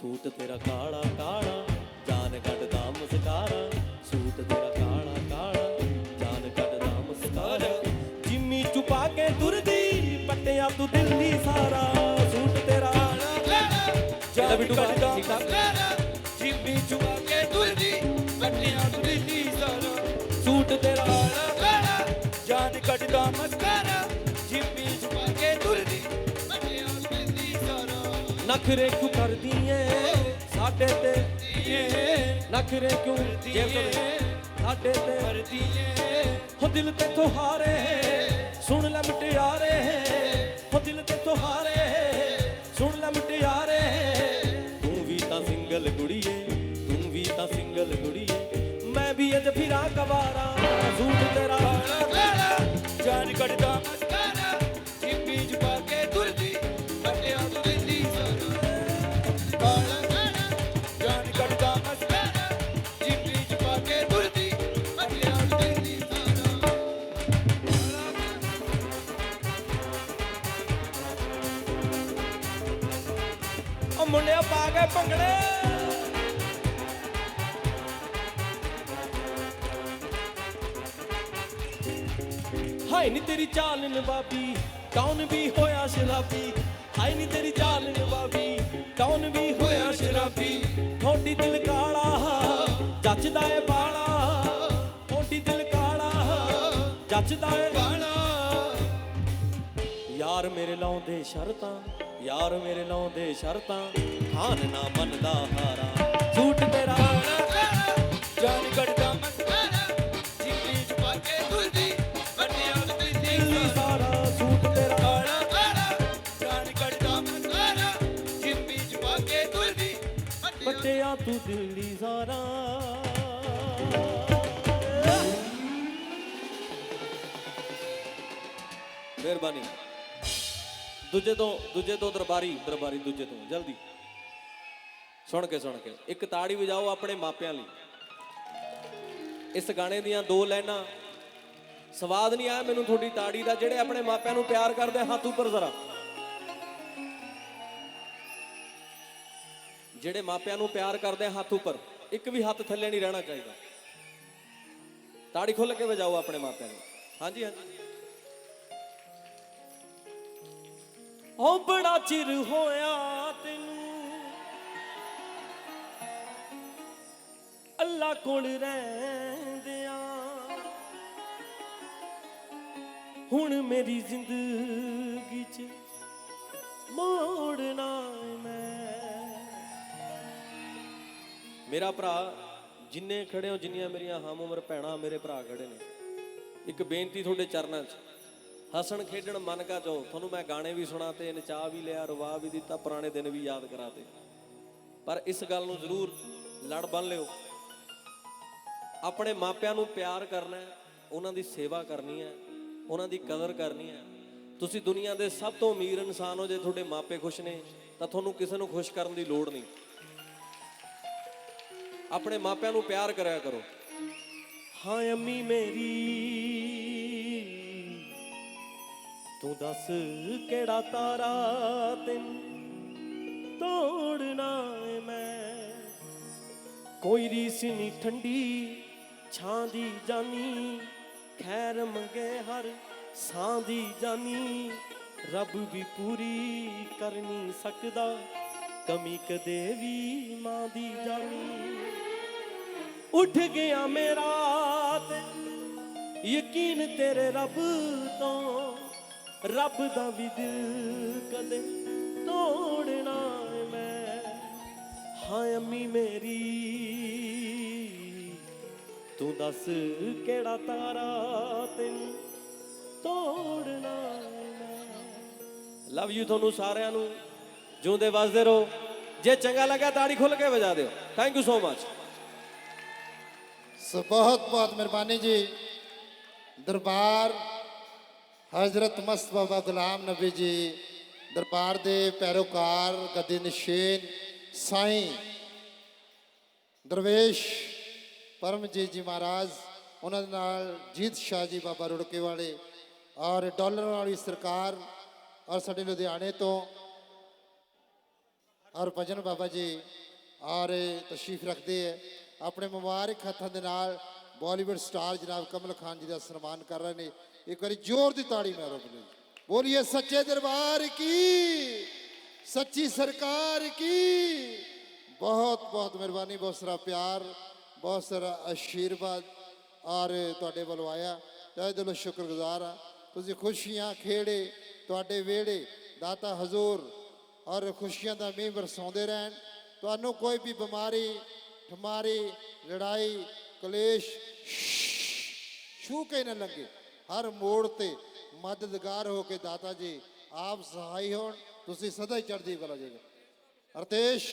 Suit ਤੇਰਾ ਕਾਲਾ ਕਾਲਾ ਜਾਨ ਕੱਢਦਾ ਮੁਸਕਾਰਾ। ਸੂਟ ਤੇਰਾ ਕਾਲਾ ਕਾਲਾ ਜਾਨ ਕੱਢਦਾ ਮੁਸਕਾਰਾ। ਜਿੰਮੀ ਚੁਪਾ ਕੇ ਦੁਰਦੀ ਪੱਟਿਆ ਤੂੰ ਦਿੱਲੀ ਸਾਰਾ। ਸੂਟ ਤੇਰਾ ਜਿਹੜਾ ਵੀ ਕੱਢਦਾ ਜਿੰਮੀ ਚੁਪਾ ਕੇ ਦੁਰਦੀ ਪੱਟਿਆ ਤੂੰ ਦਿਲ ਸਾਰਾ। ਸੂਟ ਤੇਰਾ ਜਾਨ ਕੱਢਦਾ ਮੁਸਕਾਰਾ। ਨਖਰੇ ਕਿਉਂ ਕਰਦੀ ਏ? ਸਾਡੇ ਤੇ ਨਖਰੇ ਕਿਉਂ ਜੇਬ ਸਾਡੇ ਤੇ ਕਰਦੀ ਏ ਹੋ ਦਿਲ ਤੇ ਤੁਹਾਰੇ, ਸੁਣ ਲੈ ਮਟਿਆਰੇ। ਹੋ ਦਿਲ ਤੇ ਤੁਹਾਰੇ, ਸੁਣ ਲੈ ਮਟਿਆਰੇ। ਤੂੰ ਵੀ ਤਾਂ ਸਿੰਗਲ ਕੁੜੀਏ ਤੂੰ ਵੀ ਤਾਂ ਸਿੰਗਲ ਕੁੜੀਏ ਮੈਂ ਵੀ ਅਜ ਫਿਰਾਂ ਕਵਾਰਾ ਮੁੰਡਿਆ ਪਾ ਭੰਗੜੇ। ਹਾਏ ਨੀ ਤੇਰੀ ਚਾਲ ਨਵਾਬੀ ਕੌਣ ਵੀ ਹੋਇਆ ਸ਼ਰਾਬੀ? ਹਾਏ ਨੀ ਤੇਰੀ ਚਾਲ ਨਵਾਬੀ ਕੌਣ ਵੀ ਹੋਇਆ ਸ਼ਰਾਬੀ? ਥੋੜੀ ਦਿਲ ਕਾਲਾ, ਜੱਚਦਾ ਏ ਬਾਲਾ। ਥੋੜੀ ਦਿਲ ਕਾਲਾ, ਜੱਚਦਾ ਏ ਬਾਲਾ। ਯਾਰ ਮੇਰੇ ਲਾਉਂਦੇ ਸ਼ਰਤਾਂ ਯਾਰ ਮੇਰੇ ਲਾਉਂਦੇ ਸ਼ਰਤਾਂ ਖਾਨ ਨਾ ਮੰਨਦਾ ਹਾਰਾ। ਝੂਠ ਤੇਰਾ ਜਾਨ ਕੱਢਦਾ ਕੇ ਤੁਰਦੀ ਬੱਟਿਆਂ ਨੂੰ ਦਿੱਲੀ ਦਿੱਲੀ ਸਾਰਾ। ਸਾਰਾ ਝੂਠ ਤੇਰਾ ਕਾਲਾ ਕਾਲਾ ਜਾਨ ਕੱਢਦਾ ਮਸਕਾਰਾ ਜਿੰਮੀ ਚੁਆ ਕੇ ਤੁਰਦੀ ਬੱਟਿਆਂ ਬੱਟਿਆ ਤੂੰ ਦਿੱਲੀ ਸਾਰਾ। ਮਿਹਰਬਾਨੀ। ਦੂਜੇ ਤੋਂ ਦੂਜੇ ਤੋਂ ਦਰਬਾਰੀ ਦਰਬਾਰੀ ਦੂਜੇ ਤੋਂ, ਜਲਦੀ। ਸੁਣ ਕੇ ਸੁਣ ਕੇ। ਇੱਕ ਤਾੜੀ ਵਜਾਓ ਆਪਣੇ ਮਾਪਿਆਂ ਲਈ। ਇਸ ਗਾਣੇ ਦੀਆਂ ਦੋ ਲਾਈਨਾਂ। ਸਵਾਦ ਨਹੀਂ ਆਇਆ ਮੈਨੂੰ ਤੁਹਾਡੀ ਤਾੜੀ ਦਾ, ਜਿਹੜੇ ਆਪਣੇ ਮਾਪਿਆਂ ਨੂੰ ਪਿਆਰ ਕਰਦੇ ਹੱਥ ਉੱਪਰ ਜ਼ਰਾ। ਜਿਹੜੇ ਮਾਪਿਆਂ ਨੂੰ ਪਿਆਰ ਕਰਦੇ ਹੱਥ ਉੱਪਰ, ਇੱਕ ਵੀ ਹੱਥ ਥੱਲੇ ਨਹੀਂ ਰਹਿਣਾ ਚਾਹੀਦਾ। ਤਾੜੀ ਖੁੱਲ ਕੇ ਵਜਾਓ ਆਪਣੇ ਮਾਪਿਆਂ ਨੂੰ। ਹਾਂਜੀ ਹਾਂਜੀ। ਉਹ ਬੜਾ ਚਿਰ ਹੋਇਆ ਤੈਨੂੰ। ਅੱਲਾ ਕੋਲ ਰਹਿੰਦਿਆਂ। ਹੁਣ ਮੇਰੀ ਜ਼ਿੰਦਗੀ 'ਚ ਮੋੜਨਾ ਮੈਂ। ਮੇਰਾ ਭਰਾ, ਜਿੰਨੇ ਖੜੇ ਹੋ, ਜਿੰਨੀਆਂ ਮੇਰੀਆਂ ਹਮ ਉਮਰ ਭੈਣਾਂ ਮੇਰੇ ਭਰਾ ਖੜੇ ਨੇ। ਇੱਕ ਬੇਨਤੀ ਤੁਹਾਡੇ ਚਰਨਾਂ 'ਚ। ਹੱਸਣ ਖੇਡਣ ਮਨ ਕਾ ਜੋ ਤੁਹਾਨੂੰ ਮੈਂ ਗਾਣੇ ਵੀ ਸੁਣਾ ਤੇ ਨਚਾ ਵੀ ਲਿਆ, ਰਵਾ ਵੀ ਦਿੱਤਾ, ਪੁਰਾਣੇ ਦਿਨ ਵੀ ਯਾਦ ਕਰਾਤੇ ਪਰ ਇਸ ਗੱਲ ਨੂੰ ਜ਼ਰੂਰ ਲੜ ਬੰਨ ਲਿਓ। ਆਪਣੇ ਮਾਪਿਆਂ ਨੂੰ ਪਿਆਰ ਕਰਨਾ ਹੈ, ਉਹਨਾਂ ਦੀ ਸੇਵਾ ਕਰਨੀ ਹੈ, ਉਹਨਾਂ ਦੀ ਕਦਰ ਕਰਨੀ ਹੈ। ਤੁਸੀਂ ਦੁਨੀਆ ਦੇ ਸਭ ਤੋਂ ਅਮੀਰ ਇਨਸਾਨ ਹੋ, ਜੇ ਤੁਹਾਡੇ ਮਾਪੇ ਖੁਸ਼ ਨੇ, ਤਾਂ ਤੁਹਾਨੂੰ ਕਿਸੇ ਨੂੰ ਖੁਸ਼ ਕਰਨ ਦੀ ਲੋੜ ਨਹੀਂ। ਆਪਣੇ ਮਾਪਿਆਂ ਨੂੰ ਪਿਆਰ ਕਰਿਆ ਕਰੋ। ਹਾਂ, ਅੰਮੀ ਮੇਰੀ ਤੂੰ ਦੱਸ ਕਿਹੜਾ ਤਾਰਾ ਤੈਨੂੰ ਤੋੜਨਾ ਏ ਮੈਂ? ਕੋਈ ਰੀਸ ਨਹੀਂ ਠੰਡੀ, ਛਾਂ ਦੀ ਜਾਨੀ, ਖੈਰ ਮੰਗੇ ਹਰ ਸਾਂ ਦੀ ਜਾਨੀ। ਰੱਬ ਵੀ ਪੂਰੀ ਕਰ ਨਹੀਂ ਸਕਦਾ, ਕਮੀ ਕਦੇ ਵੀ ਮਾਂ ਦੀ ਜਾਨੀ। ਉੱਠ ਗਿਆ ਮੇਰਾ ਤੇ ਯਕੀਨ ਤੇਰੇ ਰੱਬ ਤੋਂ ਰੱਬ ਦਾ ਵੀ ਦਿਲ ਕਦੇ ਤੋੜਨਾ ਮੈਂ। ਹਾਂ ਅੰਮੀ ਮੇਰੀ, ਤੂੰ ਦੱਸ ਕਿਹੜਾ ਤਾਰਾ ਤੈਨੂੰ ਤੋੜਨਾ ਮੈਂ। ਲਵ ਯੂ ਤੁਹਾਨੂੰ ਸਾਰਿਆਂ ਨੂੰ। ਜਿਉਂਦੇ ਵਸਦੇ ਰਹੋ। ਜੇ ਚੰਗਾ ਲੱਗਾ ਤਾੜੀ ਖੁੱਲ ਕੇ ਵਜਾ ਦਿਓ। Thank you so much so ਬਹੁਤ ਬਹੁਤ ਮਿਹਰਬਾਨੀ ਜੀ। ਦਰਬਾਰ ਹਜ਼ਰਤ ਮਸਤ ਬਾਬਾ ਗੁਲਾਮ ਨਬੀ ਜੀ, ਦਰਬਾਰ ਦੇ ਪੈਰੋਕਾਰ ਗੱਦੀ ਨਿਸ਼ੇਨ, ਸਾਈਂ ਦਰਵੇਸ਼ ਪਰਮਜੀਤ ਜੀ ਮਹਾਰਾਜ, ਉਹਨਾਂ ਦੇ ਨਾਲ ਜੀਤ ਸ਼ਾਹ ਜੀ ਬਾਬਾ ਰੁੜਕੇ ਵਾਲੇ ਔਰ ਡਾਲਰ ਵਾਲੀ ਸਰਕਾਰ ਔਰ ਸਾਡੇ ਲੁਧਿਆਣੇ ਤੋਂ ਔਰ ਭਜਨ ਬਾਬਾ ਜੀ ਔਰ ਤਸ਼ਰੀਫ ਰੱਖਦੇ ਹੈ ਆਪਣੇ ਮੁਬਾਰਕ ਹੱਥਾਂ ਦੇ ਨਾਲ ਬਾਲੀਵੁੱਡ ਸਟਾਰ ਜਨਾਬ ਕਮਲ ਖਾਨ ਜੀ ਦਾ ਸਨਮਾਨ ਕਰ ਰਹੇ ਨੇ। ਇੱਕ ਵਾਰੀ ਜ਼ੋਰ ਦੀ ਤਾੜੀ ਮਾਰੋ ਬੋਲੋ। ਬੋਲੀਏ, ਸੱਚੇ ਦਰਬਾਰ ਕੀ? ਸੱਚੀ ਸਰਕਾਰ ਕੀ? ਬਹੁਤ ਬਹੁਤ ਮਿਹਰਬਾਨੀ, ਬਹੁਤ ਸਾਰਾ ਪਿਆਰ, ਬਹੁਤ ਸਾਰਾ ਅਸ਼ੀਰਵਾਦ ਔਰ ਤੁਹਾਡੇ ਵੱਲੋਂ ਆਇਆ। ਤੈ ਦਿਲੋਂ ਸ਼ੁਕਰਗੁਜ਼ਾਰ ਆ ਤੁਸੀਂ ਖੁਸ਼ੀਆਂ ਖੇੜੇ, ਤੁਹਾਡੇ ਵੇੜੇ, ਦਾਤਾ ਹਜ਼ੂਰ ਔਰ ਖੁਸ਼ੀਆਂ ਦਾ ਮੀਂਹ ਵਰਸਾਉਂਦੇ ਰਹਿਣ। ਤੁਹਾਨੂੰ ਕੋਈ ਵੀ ਬਿਮਾਰੀ, ਠਮਾਰੀ, ਲੜਾਈ, ਕਲੇਸ਼ ਛੂ ਕੇ ਨਾ ਲੱਗੇ। ਹਰ ਮੋੜ ਤੇ ਮਦਦਗਾਰ ਹੋ ਕੇ ਦਾਤਾ ਜੀ ਆਪ ਸਹਾਈ ਹੋਣ, ਤੁਸੀਂ ਸਦਾ ਹੀ ਚੜ੍ਹਦੀ ਕਲਾ ਜੀ। ਅਰਤੇਸ਼